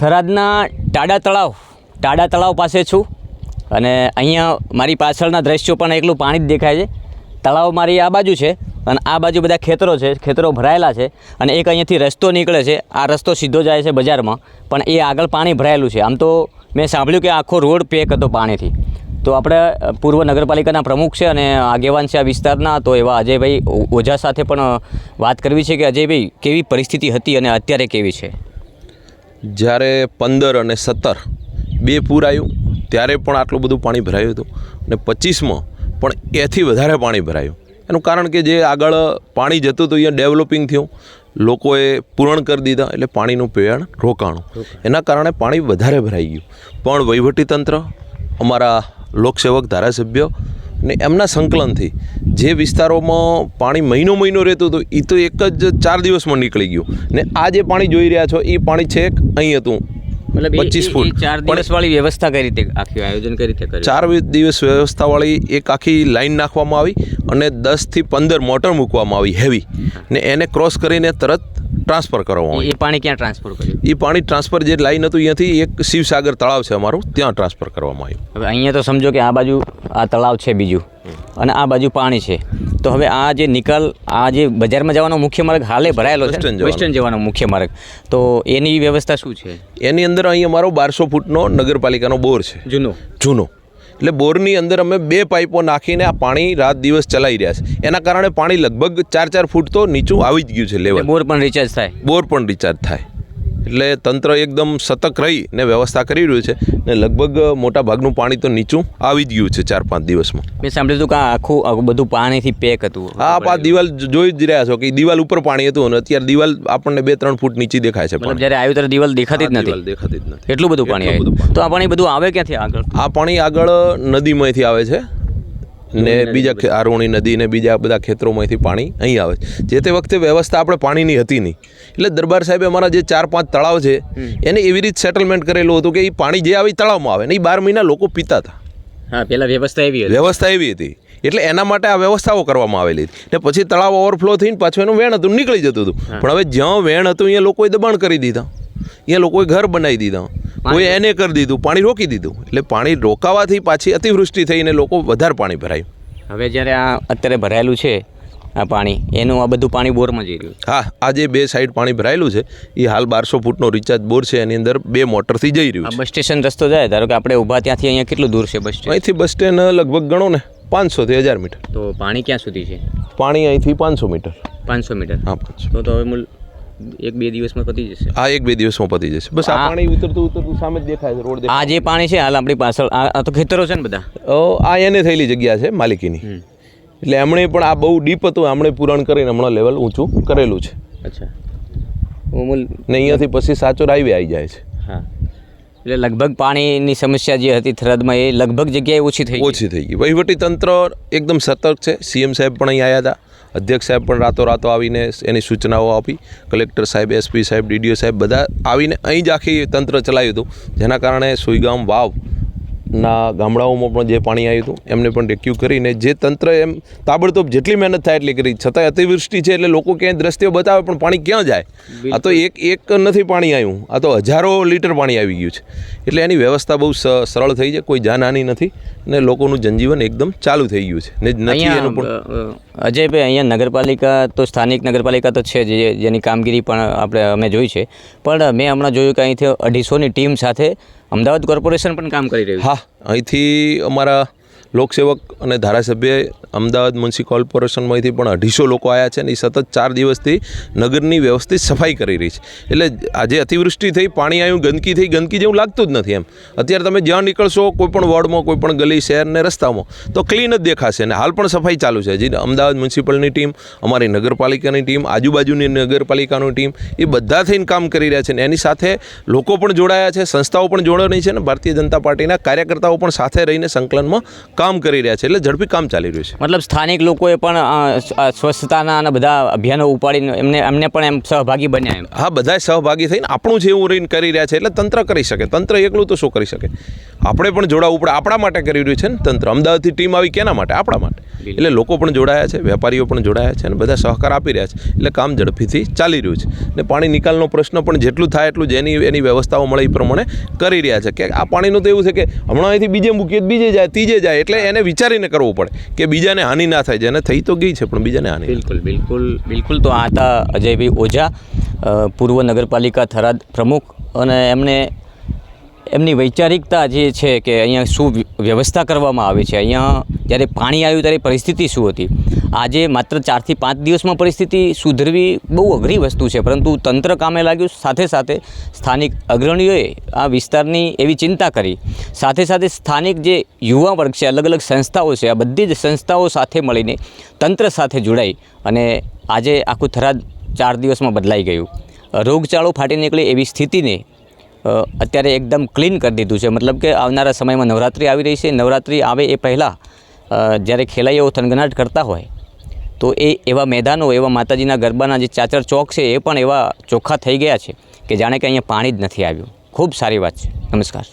થરાદના TADA તળાવ TADA તળાવ પાસે છું. અને અહીંયા મારી પાછળના દ્રશ્યો પણ એકલું પાણી જ દેખાય છે. તળાવ મારી આ બાજુ છે અને આ બાજુ બધા ખેતરો છે, ખેતરો ભરાયેલા છે અને એક અહીંયાથી રસ્તો નીકળે છે. આ રસ્તો સીધો જાય છે બજારમાં, પણ એ આગળ પાણી ભરાયેલું છે. આમ તો મેં સાંભળ્યું કે આખો રોડ પેક હતો પાણીથી. તો આપણે પૂર્વ નગરપાલિકાના પ્રમુખ છે અને આગેવાન છે આ વિસ્તારના, તો એવા અજયભાઈ ઓઝા સાથે પણ વાત કરવી છે કે અજયભાઈ કેવી પરિસ્થિતિ હતી અને અત્યારે કેવી છે? જ્યારે પંદર અને સત્તર બે પૂર આવ્યું ત્યારે પણ આટલું બધું પાણી ભરાયું હતું. અને પચીસમાં પણ એથી વધારે પાણી ભરાયું. એનું કારણ કે જે આગળ પાણી જતું હતું અહીંયા ડેવલપિંગ થયું. લોકોએ પૂરણ કરી દીધા એટલે પાણીનું પીવાણ રોકાણું. એના કારણે પાણી વધારે ભરાઈ ગયું. પણ વહીવટીતંત્ર અમારા લોકસેવક ધારાસભ્યો ને એમના સંકલનથી. જે વિસ્તારોમાં પાણી મહિનો મહિનો રહેતું હતું એ તો એક જ ચાર દિવસમાં નીકળી ગયું. ને આ જે પાણી જોઈ રહ્યા છો એ પાણી છેક અહીં હતું. મતલબ પચીસ ફૂટ. ચાર દિવસવાળી વ્યવસ્થા કઈ રીતે આખી આયોજન કઈ રીતે ચાર દિવસ વ્યવસ્થાવાળી એક આખી લાઈન નાખવામાં આવી અને દસથી પંદર મોટર મૂકવામાં આવી હેવી ને એને ક્રોસ કરીને તરત ટ્રાન્સફર કરવામાં એ- પાણી ક્યાં ટ્રાન્સફર કર્યું? એ પાણી ટ્રાન્સફર જે લાઈન હતું અહીંયાથી એક શિવસાગર તળાવ છે અમારું ત્યાં ટ્રાન્સફર કરવામાં આવ્યું. હવે અહીંયા તો સમજો કે આ બાજુ આ તળાવ છે બીજું અને આ બાજુ પાણી છે. તો હવે આ જે નિકાલ આ જે બજારમાં જવાનો મુખ્ય માર્ગ હાલે ભરાયેલો છે વેસ્ટર્ન જવાનો મુખ્ય માર્ગ. તો એની વ્યવસ્થા શું છે? એની અંદર અહીં અમારો બારસો ફૂટનો નગરપાલિકાનો બોર છે. જૂનો? જૂનો. એટલે બોરની અંદર અમે બે પાઇપો નાખીને આ પાણી રાત દિવસ ચલાવી રહ્યા છે. એના કારણે પાણી લગભગ ચાર ચાર ફૂટ તો નીચું આવી જ ગયું છે લેવલ. બોર પણ રિચાર્જ થાય. બોર પણ રિચાર્જ થાય. એટલે તંત્ર એકદમ સતર્ક રહીને વ્યવસ્થા કરી રહ્યું છે ને લગભગ મોટા ભાગનું પાણી તો નીચું આવી જ ગયું છે ચાર પાંચ દિવસમાં. મેં સાંભળ્યું હતું કે આખું બધું પાણીથી પેક હતું. હા આપ આ દિવાલ જોઈ જ રહ્યા છો કે દિવાલ ઉપર પાણી હતું અને અત્યારે દિવાલ આપણને બે ત્રણ ફૂટ નીચે દેખાય છે જ્યારે આવ્યું ત્યારે દિવાલ દેખાતી જ નથી. દેખાતી જ નથી. એટલું બધું પાણી આવ્યું તો આ પાણી બધું આવે ક્યાંથી આગળ? આ પાણી આગળ નદીમાંથી આવે છે. ને બીજા આરોણી નદી ને બીજા બધા ખેતરોમાંથી પાણી અહીં આવે છે. જે તે વખતે વ્યવસ્થા આપણે પાણીની હતી નહીં. એટલે દરબાર સાહેબે અમારા જે ચાર પાંચ તળાવ છે એને એવી રીતે સેટલમેન્ટ કરેલું હતું કે એ પાણી જે આવે તળાવમાં આવે ને એ બાર મહિના લોકો પીતા હતા. હા પેલા વ્યવસ્થા એવી હતી. વ્યવસ્થા એવી હતી. એટલે એના માટે આ વ્યવસ્થાઓ કરવામાં આવેલી હતી. ને પછી તળાવ ઓવરફ્લો થઈને પાછું એનું વેણ હતું નીકળી જતું હતું. પણ હવે જ્યાં વેણ હતું અહીંયા લોકોએ દબાણ કરી દીધા. અહીંયા લોકોએ ઘર બનાવી દીધા. કોઈ એને કરી દીધું પાણી રોકી દીધું. એટલે પાણી રોકાવાથી પાછી અતિવૃષ્ટિ થઈને લોકો વધારે પાણી ભરાયું. હવે જ્યારે આ અત્યારે ભરાયેલું છે આ પાણી એનું આ બધું પાણી બોરમાં જઈ રહ્યું હા આ જે બે સાઈડ પાણી ભરાયેલું છે એ હાલ બારસો ફૂટનો રિચાર્જ બોર છે એની અંદર બે મોટરથી જઈ રહ્યું છે. બસ સ્ટેશન રસ્તો જાય ધારો કે આપણે ઊભા ત્યાંથી અહીંયા કેટલું દૂર છે બસ અહીંથી બસ સ્ટેન્ડ લગભગ ગણો ને પાંચસોથી હજાર મીટર. તો પાણી ક્યાં સુધી છે? પાણી અહીંથી પાંચસો મીટર. પાંચસો મીટર. હા તો તો હવે એક બે દિવસમાં પતી જશે. આ એક બે દિવસમાં પતી જશે. બસ આ પાણી ઉતરતું ઉતરતું સામે જ દેખાય છે રોડ આ જે પાણી છે હાલ આપણી પાછળ આ તો ખેતરો છે ને બધા? આ એને થયેલી જગ્યા છે માલિકીની. એટલે એમણે પણ આ બહુ ડીપ હતું એમણે પૂરણ કરીને હમણાં લેવલ ઊંચું કરેલું છે. અચ્છા. ને અહીંયાથી પછી સાચો હાઈવે આવી જાય છે. હા. એટલે લગભગ પાણીની સમસ્યા જે હતી થરાદમાં એ લગભગ જગ્યાએ ઓછી થઈ ઓછી થઈ ગઈ. વહીવટી તંત્ર એકદમ સતર્ક છે. સીએમ સાહેબ પણ અહીં આવ્યા હતા. અધ્યક્ષ સાહેબ પણ રાતો રાતો આવીને એની સૂચનાઓ આપી. કલેક્ટર સાહેબ, એસપી સાહેબ, ડીડીઓ સાહેબ બધા આવીને અહીં જ આખી તંત્ર ચલાવ્યું હતું. જેના કારણે સુઈગામ વાવ ના ગામડાઓમાં પણ જે પાણી આવ્યું હતું એમને પણ રેક્યુ કરીને જે તંત્ર એમ તાબડતોબ જેટલી મહેનત થાય એટલી કરી. છતાંય અતિવૃષ્ટિ છે એટલે લોકો ક્યાંય દ્રશ્યો બતાવે પણ પાણી ક્યાં જાય? આ તો એક એક નથી પાણી આવ્યું આ તો હજારો લીટર પાણી આવી ગયું છે. એટલે એની વ્યવસ્થા બહુ સ- સરળ થઈ છે કોઈ જાનહાની નથી ને લોકોનું જનજીવન એકદમ ચાલુ થઈ ગયું છે. ને નથી એનું પણ અજયભાઈ અહીંયા નગરપાલિકા તો સ્થાનિક નગરપાલિકા તો છે જેની કામગીરી પણ આપણે અમે જોઈ છે. પણ મેં હમણાં જોયું કે અહીંથી અઢીસોની ટીમ સાથે અમદાવાદ કોર્પોરેશન પણ કામ કરી રહ્યું હા અહીંથી અમારા લોકસેવક અને ધારાસભ્ય અમદાવાદ મ્યુનિસિપલ કોર્પોરેશનમાંથી પણ અઢીસો લોકો આવ્યા છે અને એ સતત ચાર દિવસથી નગરની વ્યવસ્થિત સફાઈ કરી રહી છે. એટલે આજે અતિવૃષ્ટિ થઈ, પાણી આવ્યું, ગંદકી થઈ, ગંદકી જેવું લાગતું જ નથી એમ. અત્યારે તમે જ્યાં નીકળશો કોઈપણ વોર્ડમાં, કોઈ પણ ગલી, શહેર ને રસ્તામાં, તો ક્લીન જ દેખાશે અને હાલ પણ સફાઈ ચાલુ છે. હજી અમદાવાદ મ્યુનિસિપલની ટીમ, અમારી નગરપાલિકાની ટીમ, આજુબાજુની નગરપાલિકાની ટીમ, એ બધા થઈને કામ કરી રહ્યા છે અને એની સાથે લોકો પણ જોડાયા છે, સંસ્થાઓ પણ જોડાણી છે અને ભારતીય જનતા પાર્ટીના કાર્યકર્તાઓ પણ સાથે રહીને સંકલનમાં કામ કરી રહ્યા છે એટલે ઝડપી કામ ચાલી રહ્યું છે. મતલબ સ્થાનિક લોકોએ પણ સ્વચ્છતાના અને બધા અભિયાનો ઉપાડીને એમને એમને પણ એમ સહભાગી બન્યા એમ. હા બધા સહભાગી થઈને આપણું જે એવું રહીને કરી રહ્યા છે એટલે તંત્ર કરી શકે. તંત્ર એકલું તો શું કરી શકે? આપણે પણ જોડાવું પડે આપણા માટે કરી રહ્યું છે ને તંત્ર. અમદાવાદથી ટીમ આવી કેના માટે? આપણા માટે. એટલે લોકો પણ જોડાયા છે, વેપારીઓ પણ જોડાયા છે અને બધા સહકાર આપી રહ્યા છે. એટલે કામ ઝડપીથી ચાલી રહ્યું છે. ને પાણી નિકાલનો પ્રશ્ન પણ જેટલું થાય એટલું જેની એની વ્યવસ્થાઓ મળે એ પ્રમાણે કરી રહ્યા છે. કે આ પાણીનું તો એવું છે કે હમણાં અહીંથી બીજે મૂકીએ બીજે જાય, ત્રીજે જાય, એટલે એને વિચારીને કરવું પડે કે બીજાને હાનિ ના થાય. જેને થઈ તો ગઈ છે, પણ બીજાને હાનિ બિલકુલ બિલકુલ બિલકુલ તો આ હતા અજયભાઈ ઓઝા પૂર્વ નગરપાલિકા થરાદ પ્રમુખ અને એમને એમની વૈચારિકતા જે છે કે અહીંયા શું વ્યવસ્થા કરવામાં આવે છે, અહીંયા જ્યારે પાણી આવ્યું ત્યારે પરિસ્થિતિ શું હતી? આજે માત્ર ચારથી પાંચ દિવસમાં પરિસ્થિતિ સુધરવી બહુ અઘરી વસ્તુ છે, પરંતુ તંત્ર કામે લાગ્યું, સાથે સાથે સ્થાનિક અગ્રણીઓએ આ વિસ્તારની એવી ચિંતા કરી. સાથે સાથે સ્થાનિક જે યુવા વર્ગ છે અલગ અલગ સંસ્થાઓ છે, આ બધી જ સંસ્થાઓ સાથે મળીને તંત્ર સાથે જોડાઈ અને આજે આખું થરાદ ચાર દિવસમાં બદલાઈ ગયું. રોગચાળો ફાટી નીકળે એવી સ્થિતિને અત્યારે એકદમ ક્લીન કરી દીધું છે. મતલબ કે આવનારા સમયમાં નવરાત્રિ આવી રહી છે. નવરાત્રિ આવે એ પહેલાં જ્યારે ખેલાઈઓ થનગનાટ કરતા હોય, તો એ એવા મેદાનો, એવા માતાજીના ગરબાના જે ચાચર ચોક છે, એ પણ એવા ચોખ્ખા થઈ ગયા છે કે જાણે કે અહીંયા પાણી જ નથી આવ્યું. ખૂબ સારી વાત છે. નમસ્કાર.